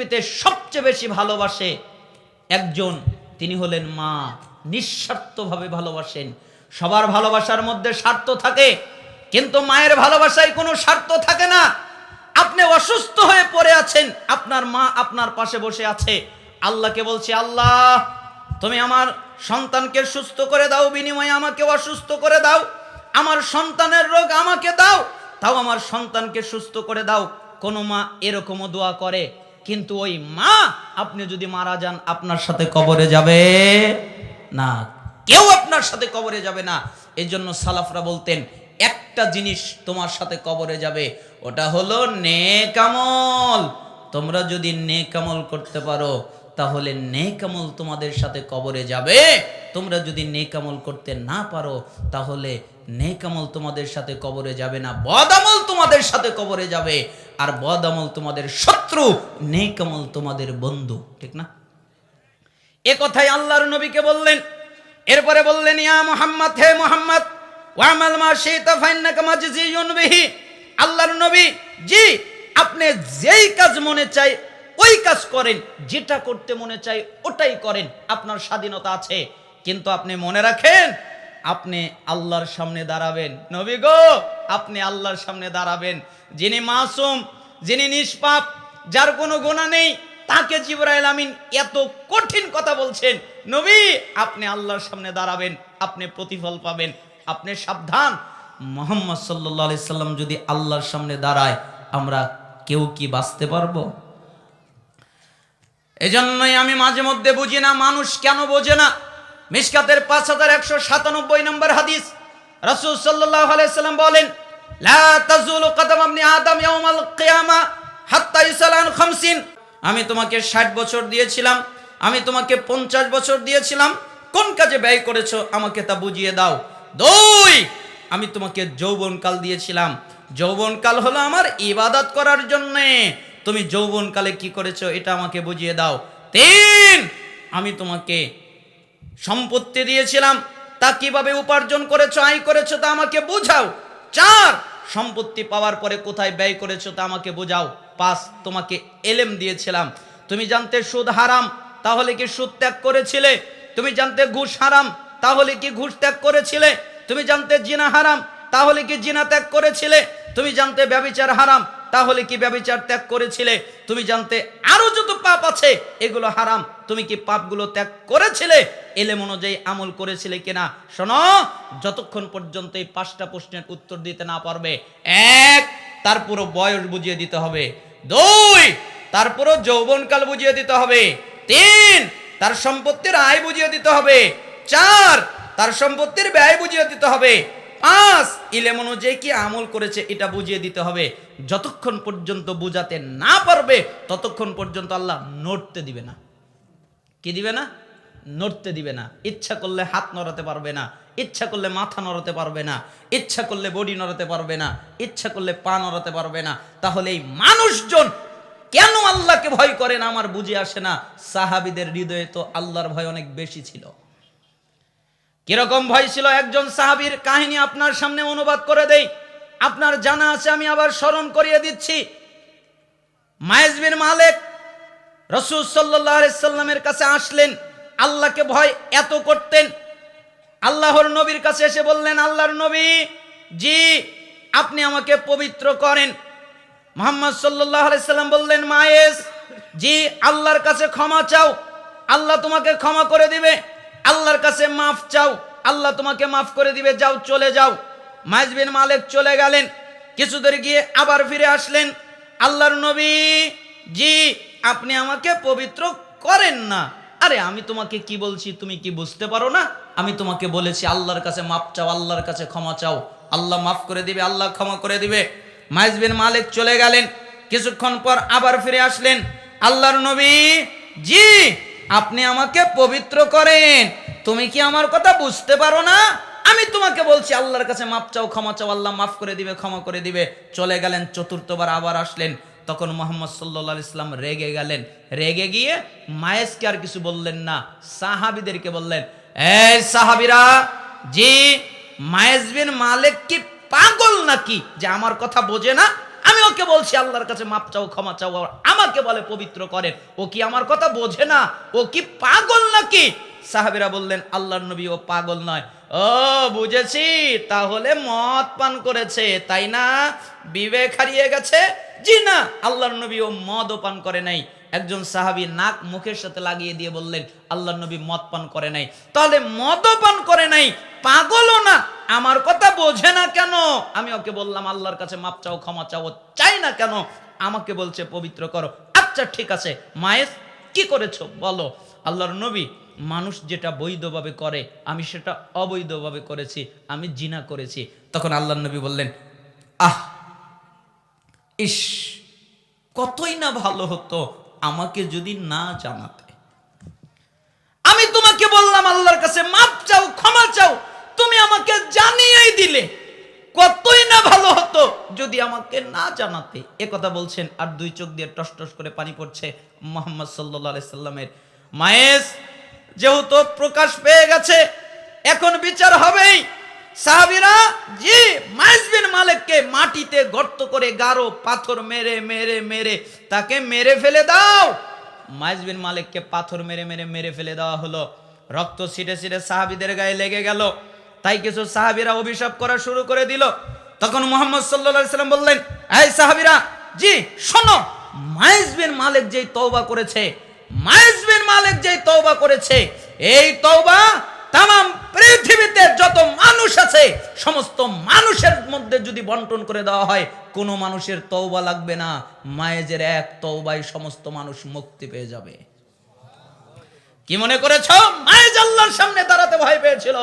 পৃথিবীতে সবচেয়ে বেশি ভালোবাসে একজন, তিনি হলেন মা। নিঃস্বার্থভাবে ভালোবাসেন। সবার ভালোবাসার মধ্যে স্বার্থ থাকে, কিন্তু মায়ের ভালোবাসায় কোনো স্বার্থ থাকে না। আপনি অসুস্থ হয়ে পড়ে আছেন, আপনার মা আপনার পাশে বসে আছে। আল্লাহকে বলছে, আল্লাহ, তুমি আমার সন্তানকে সুস্থ করে দাও, বিনিময়ে আমাকে অসুস্থ করে দাও। আমার সন্তানের রোগ আমাকে দাও, তাও আমার সন্তানকে সুস্থ করে দাও। কোনো মা এরকমও দোয়া করে। কিন্তু ওই মা আপনি যদি মারা যান, আপনার সাথে কবরে যাবে না। কেউ আপনার সাথে কবরে যাবে না। এই জন্য সালাফরা বলতেন, একটা জিনিস তোমার সাথে কবরে যাবে, ওটা হলো নেকামল তোমরা যদি নেকামল করতে পারো, তাহলে নেকামল তোমাদের সাথে কবরে যাবে। তোমরা যদি নেকামল করতে না পারো, তাহলে নেকামল তোমাদের সাথে কবরে যাবে না বদামল তোমাদের সাথে কবরে যাবে। আর বদামল তোমাদের শত্রু, নেকামল তোমাদের বন্ধু, ঠিক না? এ কথাই আল্লাহর নবীকে বললেন। এরপরে বললেন, ইয়া মুহাম্মদ, হে মুহাম্মদ, ওয়ামাল মা শাইতা ফাইন্নাকা মাজজিয়ুন বিহি। আল্লাহর নবী, জি, আপনি যেই কাজ মনে চাই, ওই কাজ করেন, যেটা করতে মনে চাই, ওটাই করেন, আপনার স্বাধীনতা আছে। কিন্তু আপনি মনে রাখেন আপনি আল্লাহর সামনে দাঁড়াবেন। নবী গো, আপনি আল্লাহর সামনে দাঁড়াবেন। যিনি মাসুম, যিনি নিষ্পাপ, যার কোনো গোনা নেই, তাকে জিবরাইল আমিন এত কঠিন কথা বলছেন। নবী, আপনি আল্লাহর সামনে দাঁড়াবেন, আপনি প্রতিফল পাবেন, আপনি সাবধান। মোহাম্মদ সাল্লাহ সাল্লাম যদি আল্লাহর সামনে দাঁড়ায়, আমরা কেউ কি বাঁচতে পারব? এজন্যই আমি মাঝে মধ্যে বুঝি না, মানুষ কেন বোঝে না? মিসকাতের পাঁচ হাজার একশো সাতানব্বই নম্বর হাদিস। রসুল সাল্লাহ আলাইসাল্লাম বলেন, লা তাজুলু কদম আপনি আদম ইয়াউমাল কিয়ামা হাত্তা ইসালান খামসিন। আমি তোমাকে ষাট বছর দিয়েছিলাম, আমি তোমাকে পঞ্চাশ বছর দিয়েছিলাম। কোন কাজে ব্যয় করেছ আমাকে তা বুঝিয়ে দাও। দুই, আমি তোমাকে যৌবনকাল দিয়েছিলাম। যৌবনকাল হলো আমার ইবাদত করার জন্যে। তুমি যৌবনকালে কি করেছ এটা আমাকে বুঝিয়ে দাও। তিন, আমি তোমাকে সম্পত্তি দিয়েছিলাম, তা কীভাবে উপার্জন করেছ, আয় করেছ তা আমাকে বোঝাও। চার, সম্পত্তি পাওয়ার পরে কোথায় ব্যয় করেছ তা আমাকে বোঝাও। পাঁচ, তোমাকে এলেম দিয়েছিলাম। তুমি জানতে সুদ হারাম, তাহলে কি সুদ ত্যাগ করেছিলে? তুমি জানতে ঘুষ হারাম, তাহলে কি ঘুষ ত্যাগ করেছিলে? তুমি জানতে জিনা হারাম, তাহলে কি জিনা ত্যাগ করেছিলে? তুমি জানতে ব্যবিচার হারাম তাহলে কি ব্যবিচার ত্যাগ করেছিলে? তুমি জানতে আরও যত পাপ আছে, এগুলো হারাম। তুমি কি পাপগুলো ত্যাগ করেছিলে? এলেম অনুযায়ী আমল করেছিলে কিনা? শোনো, যতক্ষণ পর্যন্ত এই পাঁচটা প্রশ্নের উত্তর দিতে না পারবে, এক তার পুরো বয়স বুঝিয়ে দিতে হবে। দুই তার পুরো যৌবনকাল বুঝিয়ে দিতে হবে। তিন, তার সম্পত্তির আয় বুঝিয়ে দিতে হবে। চার, তার সম্পত্তির ব্যয় বুঝিয়ে দিতে হবে। পাঁচ ইলেম অনুযায়ী কি আমল করেছে, এটা বুঝিয়ে দিতে হবে। যতক্ষণ পর্যন্ত বুঝাতে না পারবে, ততক্ষণ পর্যন্ত আল্লাহ নড়তে দিবে না। কি দিবে না? নড়তে দিবে না। ইচ্ছা করলে হাত নড়াতে পারবে না। ইচ্ছা করলে মাথা নড়াতে পারবে না। ইচ্ছা করলে বডি নড়াতে পারবে না। ইচ্ছা করলে পা নড়াতে পারবে না। তাহলে এই মানুষজন কেন আল্লাহকে ভয় করে না? আমার বুঝে আসে না। সাহাবিদের হৃদয়ে তো আল্লাহর ভয় অনেক বেশি ছিল। কীরকম ভয় ছিল একজন সাহাবীর কাহিনী আপনার সামনে অনুবাদ করে দেই। আপনার জানা আছে, আমি আবার স্মরণ করিয়ে দিচ্ছি। মায়েজ বিন মালেক রসুল সাল্লামের কাছে আসলেন, আল্লাহকে ভয় এত করতেন। আল্লাহর নবীর কাছে এসে বললেন, আল্লাহর নবী, জি, আপনি আমাকে পবিত্র করেন। মোহাম্মদ সাল্লাম বললেন মায়েস জি, আল্লাহর কাছে ক্ষমা চাও। আল্লাহ তোমাকে ক্ষমা করে দিবে। আল্লাহর কাছে মাফ চাও, আল্লাহ তোমাকে মাফ করে দিবে, যাও, চলে যাও। মাইজ বিন মালিক চলে গেলেন, কিছু দূর গিয়ে আবার ফিরে আসলেন। আল্লাহর নবী, জি, আপনি আমাকে পবিত্র করেন না। আরে, আমি তোমাকে কি বলছি, তুমি কি বুঝতে পারো না? আমি তোমাকে বলেছি, আল্লাহর কাছে মাপ চাও, আল্লাহর কাছে ক্ষমা চাও। আল্লাহ মাফ করে দিবে, আল্লাহ ক্ষমা করে দিবে। মাইজ বিন মালিক চলে গেলেন, কিছুক্ষণ পর আবার ফিরে আসলেন। আল্লাহর নবী, জি আপনি আমাকে পবিত্র করেন। তুমি কি আমার কথা বুঝতে পারো না? আমি তোমাকে বলছি, আল্লাহর কাছে মাপ চাও, ক্ষমা চাও, আল্লাহ মাফ করে দিবে, ক্ষমা করে দিবে। চলে গেলেন, চতুর্থবার আবার আসলেন। তখন মোহাম্মদ সাল্লা ইসলাম রেগে গেলেন। রেগে গিয়ে মায়েসকে আর কিছু বললেন না। সাহাবিদেরকে বললেন, এই সাহাবিরা, জি মায়েস বিন মালিক কি পাগল নাকি যে আমার কথা বোঝে না? আমিও ওকে বলছি, আল্লাহর কাছে মাপ চাও, ক্ষমা চাও আমাকে বলে পবিত্র করেন। ও কি আমার কথা বোঝে না? ও কি পাগল নাকি? সাহাবিরা বললেন, আল্লাহর নবী ও পাগল নয়। ও, বুঝেছি, তাহলে মদ পান করেছে, তাই না? বিবেক হারিয়ে গেছে? জি না, আল্লাহর নবী ও মদও পান করে নাই। একজন সাহাবী নাক মুখের সাথে লাগিয়ে দিয়ে বললেন, আল্লাহর নবী মদ পান করে নাই। তাহলে মদও পান করে নাই, পাগলও না। আমার কথা বোঝে না কেন? আমি ওকে বললাম, আল্লাহর কাছে মাপ চাও, ক্ষমা চাও চাই না কেন? আমাকে বলছে, পবিত্র করো। আচ্ছা ঠিক আছে। মায়েস, কি করেছ? বলো। আল্লাহর নবী, মানুষ যেটা বৈধভাবে করে, আমি সেটা অবৈধভাবে করেছি, আমি জিনা করেছি। তখন আল্লাহর নবী বললেন, আহ, ইস, কতই না ভালো হতো আমাকে যদি না জানাতে। আমি তোমাকে বললাম, আল্লাহর কাছে মাপ চাও, ক্ষমা চাও তুমি আমাকে জানিয়েই দিলে কতই না ভালো হতো যদি আমাকে না জানাতে এ কথা বলছেন আর দুই চোখ দিয়ে টস টস করে পানি পড়ছে মোহাম্মদ সাল্লাহ সাল্লামের। মায়েস, যেহেতু প্রকাশ পেয়ে গেছে, এখন বিচার হবেই। সাহাবিরা, জি মালিককে মাটিতে গর্ত করে গারো, পাথর মেরে মেরে মেরে, তাকে মেরে ফেলে দাও। বিন মালিককে পাথর মেরে মেরে মেরে ফেলে দেওয়া হলো। রক্ত ছিটে ছিটে সাহাবিদের গায়ে লেগে গেল। তাই কিছু সাহাবিরা অভিশাপ করা শুরু করে দিল। তখন মোহাম্মদ সাল্লা সাল্লাম বললেন, এই সাহাবিরা, জি, শোনো মাইজ বিন মালিক যেই তওবা করেছে মাইজ বিন মালিক যেই তওবা করেছে, এই তওবা তাম পৃথিবীতে যত মানুষ আছে, সমস্ত মানুষের মধ্যে যদি বন্টন করে দেওয়া হয়, কোনো মানুষের তওবা লাগবে না, মায়েজের এক তওবাই সমস্ত মানুষ মুক্তি পেয়ে যাবে। কি মনে করেছ? মায়েজ আল্লাহর সামনে দাঁড়াতে ভয় পেয়েছিল।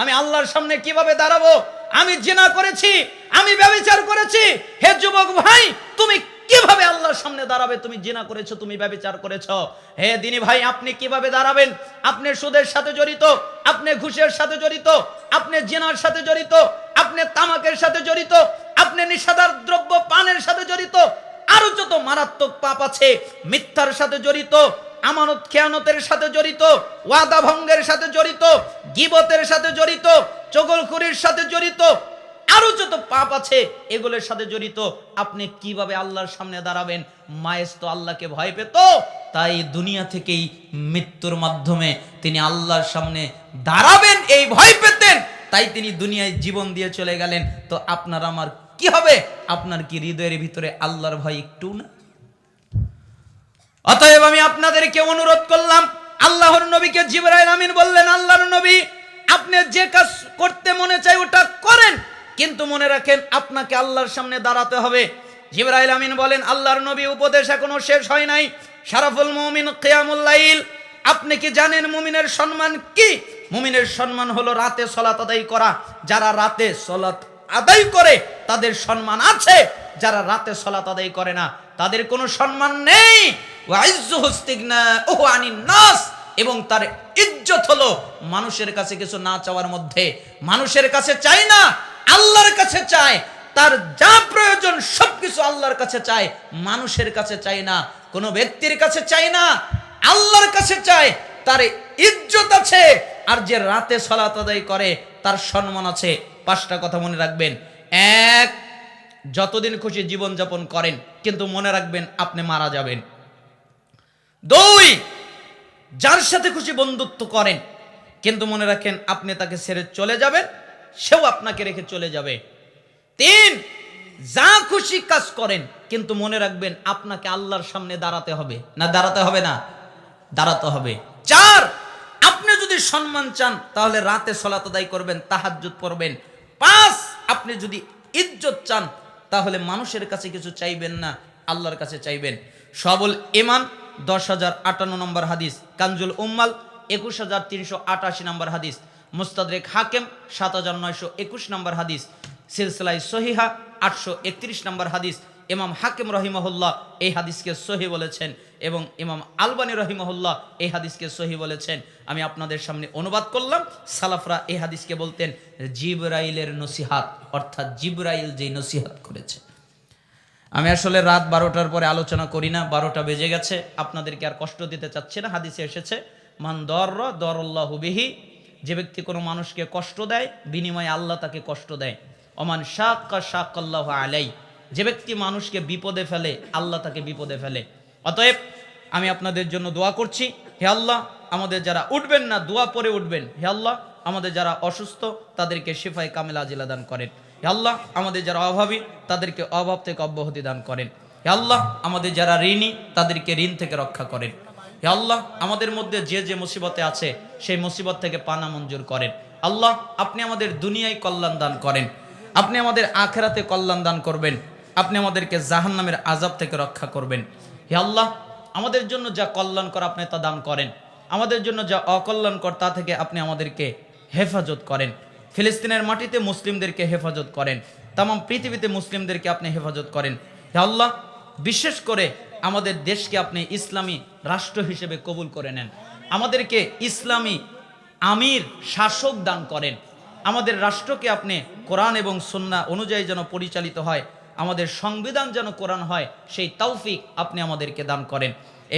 আমি আল্লাহর সামনে কীভাবে দাঁড়াবো? আমি জেনা করেছি আমি ব্যবচার করেছি হে যুবক ভাই তুমি কীভাবে আল্লাহর সামনে দাঁড়াবে তুমি জিনা করেছ তুমি ব্যবচার করেছ হে দিনী ভাই আপনি কীভাবে দাঁড়াবেন আপনি সুদের সাথে জড়িত আপনি ঘুষের সাথে জড়িত আপনি জিনার সাথে জড়িত আপনি তামাকের সাথে জড়িত আপনি নিষাদার দ্রব্য পানের সাথে জড়িত আরও যত মারাত্মক পাপ আছে মিথ্যার সাথে জড়িত আমানত খেয়ানতের সাথে জড়িত ওয়াদা ভঙ্গের সাথে জড়িত গিবতের সাথে জড়িত চগলখুরির সাথে জড়িত আরও যত পাপ আছে এগুলোর সাথে জড়িত, আপনি কীভাবে আল্লাহর সামনে দাঁড়াবেন? মায়েস তো আল্লাহকে ভয় পেত, তাই দুনিয়া থেকেই মৃত্যুর মাধ্যমে তিনি আল্লাহর সামনে দাঁড়াবেন, এই ভয় পেতেন, তাই তিনি দুনিয়ায় জীবন দিয়ে চলে গেলেন। তো আপনার আমার কি হবে? আপনার কি হৃদয়ের ভিতরে আল্লাহর ভয় একটু না? অতএব আমি আপনাদেরকে অনুরোধ করলাম, আল্লাহর নবীকে জিবরাইল আমিন বললেন, আল্লাহর নবী, আপনি যে কাজ করতে মনে চাই ওটা করেন। কিন্তু মনে রাখেন আপনাকে আল্লাহর সামনে দাঁড়াতে হবে। জিবরাইল আমিন বলেন, আল্লাহর নবী উপদেশ এখনও শেষ হয় নাই। সারাফুল মুমিন কিয়ামুল্লাইল আপনি কি জানেন মুমিনের সম্মান কি? মুমিনের সম্মান হলো রাতে সলাত আদায় করা। যারা রাতে সলাত আদায় করে, তাদের সম্মান আছে। যারা রাতে সলাত আদায় করে না, তাদের কোনো সম্মান নেই। নাস। এবং তার ইজ্জত হলো মানুষের কাছে কিছু না চাওয়ার মধ্যে। মানুষের কাছে চাই না আল্লাহর কাছে চায়, তার যা প্রয়োজন সবকিছু আল্লাহর কাছে চায়, মানুষের কাছে চাই না, কোনো ব্যক্তির কাছে চাই না, আল্লাহর কাছে চায়, তার ইজ্জত আছে, আর যে রাতে সলাত আদায় করে, তার সম্মান আছে। পাঁচটা কথা মনে রাখবেন। এক, যতদিন খুশি জীবন যাপন করেন, কিন্তু মনে রাখবেন আপনি মারা যাবেন। দুই, যার সাথে খুশি বন্ধুত্ব করেন, কিন্তু মনে রাখেন আপনি তাকে ছেড়ে চলে যাবেন সেও আপনাকে রেখে চলে যাবে। তিন, যা খুশি কাজ করেন, কিন্তু মনে রাখবেন আপনাকে আল্লাহর সামনে দাঁড়াতে হবে। না দাঁড়াতে হবে না, দাঁড়াতে হবে। চার, আপনি যদি সম্মান চান, তাহলে রাতে সলাত আদায় করবেন, তাহাজ্জুদ পড়বেন। পাঁচ, আপনি যদি ইজ্জত চান, তাহলে মানুষের কাছে কিছু চাইবেন না, আল্লাহর কাছে চাইবেন। সবল ইমান, দশ হাজার আটান্ন নম্বর হাদিস। কাঞ্জুল উম্মাল, একুশ হাজার তিনশো আটাশি নম্বর হাদিস। মুস্তাদরেক হাকেম, সাত হাজার নয়শো একুশ নম্বর হাদিস সিলসিলাই সহিহা, আটশো একত্রিশ নম্বর হাদিস। ইমাম হাকিম রহিমহুল্লাহ এই হাদিসকে সহি বলেছেন এবং ইমাম আলবানী রহিমহুল্লাহ এই হাদিসকে সহি বলেছেন। আমি আপনাদের সামনে অনুবাদ করলাম, সালাফরা এই হাদিসকে বলতেন জিবরাইলের নসিহাত, অর্থাৎ জিবরাইল যেই নসিহাত করেছে। আমি আসলে রাত বারোটার পরে আলোচনা করি না, বারোটা বেজে গেছে, আপনাদেরকে আর কষ্ট দিতে চাচ্ছি না, হাদিসে এসেছে, মান দর দরল্লাহ বিহি যে ব্যক্তি কোনো মানুষকে কষ্ট দেয়, বিনিময়ে আল্লাহ তাকে কষ্ট দেয়। অমান শাক শাক আল্লাহ আলাই যে ব্যক্তি মানুষকে বিপদে ফেলে, আল্লাহ তাকে বিপদে ফেলে। অতএব আমি আপনাদের জন্য দোয়া করছি, হে আল্লাহ, আমাদের যারা উঠবেন না, দোয়া পরে উঠবেন। হে আল্লাহ, আমাদের যারা অসুস্থ, তাদেরকে শিফায় কামেলা আজিলা দান করেন। হে আল্লাহ, আমাদের যারা অভাবী, তাদেরকে অভাব থেকে অব্যাহতি দান করেন। হে আল্লাহ, আমাদের যারা ঋণী, তাদেরকে ঋণ থেকে রক্ষা করেন। হে আল্লাহ, আমাদের মধ্যে যে যে মুসিবতে আছে, সেই মুসিবত থেকে পানা মঞ্জুর করেন। আল্লাহ, আপনি আমাদের দুনিয়ায় কল্যাণ দান করেন। আপনি আমাদের আখেরাতে কল্যাণ দান করবেন। আপনি আমাদেরকে জাহান্নামের আজাব থেকে রক্ষা করবেন। হে আল্লাহ, আমাদের জন্য যা কল্যাণকর আপনি তা দান করেন। আমাদের জন্য যা অকল্যাণকর তা থেকে আপনি আমাদেরকে হেফাজত করেন। ফিলিস্তিনের মাটিতে মুসলিমদেরকে হেফাজত করেন। তাম পৃথিবীতে মুসলিমদেরকে আপনি হেফাজত করেন। হে আল্লাহ, বিশেষ করে আমাদের দেশকে আপনি ইসলামী রাষ্ট্র হিসেবে কবুল করে নেন। আমাদেরকে ইসলামী আমির শাসক দান করেন। আমাদের রাষ্ট্রকে আপনি কোরআন এবং সন্না অনুযায়ী যেন পরিচালিত হয়, আমাদের সংবিধান যেন কোরআন হয়, সেই তৌফিক আপনি আমাদেরকে দান করেন।